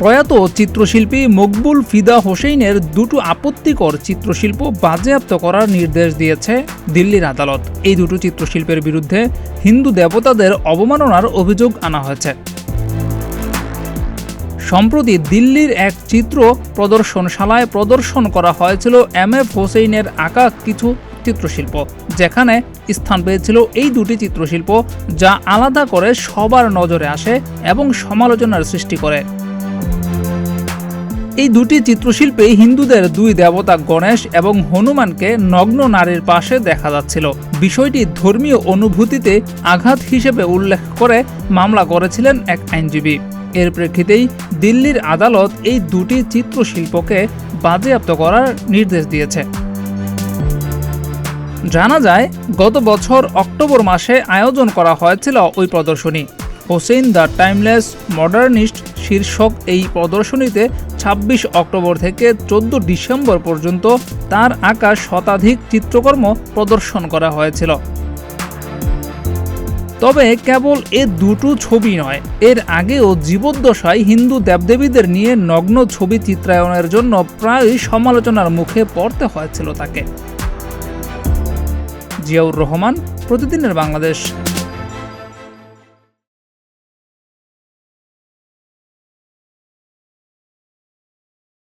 প্রয়াত চিত্রশিল্পী মকবুল ফিদা হোসেনের দুটো আপত্তিকর চিত্রশিল্প বাজেয়াপ্ত করার নির্দেশ দিয়েছে দিল্লির আদালত। এই দুটো চিত্রশিল্পের বিরুদ্ধে হিন্দু দেবতাদের অবমাননার অভিযোগ আনা হয়েছে। সম্প্রতি দিল্লির এক চিত্র প্রদর্শনশালায় প্রদর্শন করা হয়েছিল এম এফ হোসেইনের আঁকা কিছু চিত্রশিল্প। যেখানে স্থান পেয়েছিল এই দুটি চিত্রশিল্প যা আলাদা করে সবার নজরে আসে এবং সমালোচনার সৃষ্টি করে। এই দুটি চিত্রশিল্পে হিন্দুদের দুই দেবতা গণেশ এবং হনুমানকে নগ্ন নারীর পাশে দেখা যাচ্ছিল। বিষয়টি ধর্মীয় অনুভূতিতে আঘাত হিসেবে উল্লেখ করে মামলা করেছিলেন এক আইনজীবী। এর প্রেক্ষিতেই দিল্লির আদালত এই দুটি চিত্রশিল্পকে বাজেয়াপ্ত করার নির্দেশ দিয়েছে। জানা যায়, গত বছর অক্টোবর মাসে আয়োজন করা হয়েছিল ওই প্রদর্শনী। হোসেন দ্য টাইমলেস মডার্নিস্ট শীর্ষক এই প্রদর্শনীতে ২৬ অক্টোবর থেকে চোদ্দ ডিসেম্বর পর্যন্ত তার আঁকা শতাধিক চিত্রকর্ম প্রদর্শন করা হয়েছিল। তবে কেবল এ দুটো ছবি নয়, এর আগেও জীবদ্দশায় হিন্দু দেবদেবীদের নিয়ে নগ্ন ছবি চিত্রায়নের জন্য প্রায়ই সমালোচনার মুখে পড়তে হয়েছিল তাকে। জিয়াউর রহমান, প্রতিদিনের বাংলাদেশ।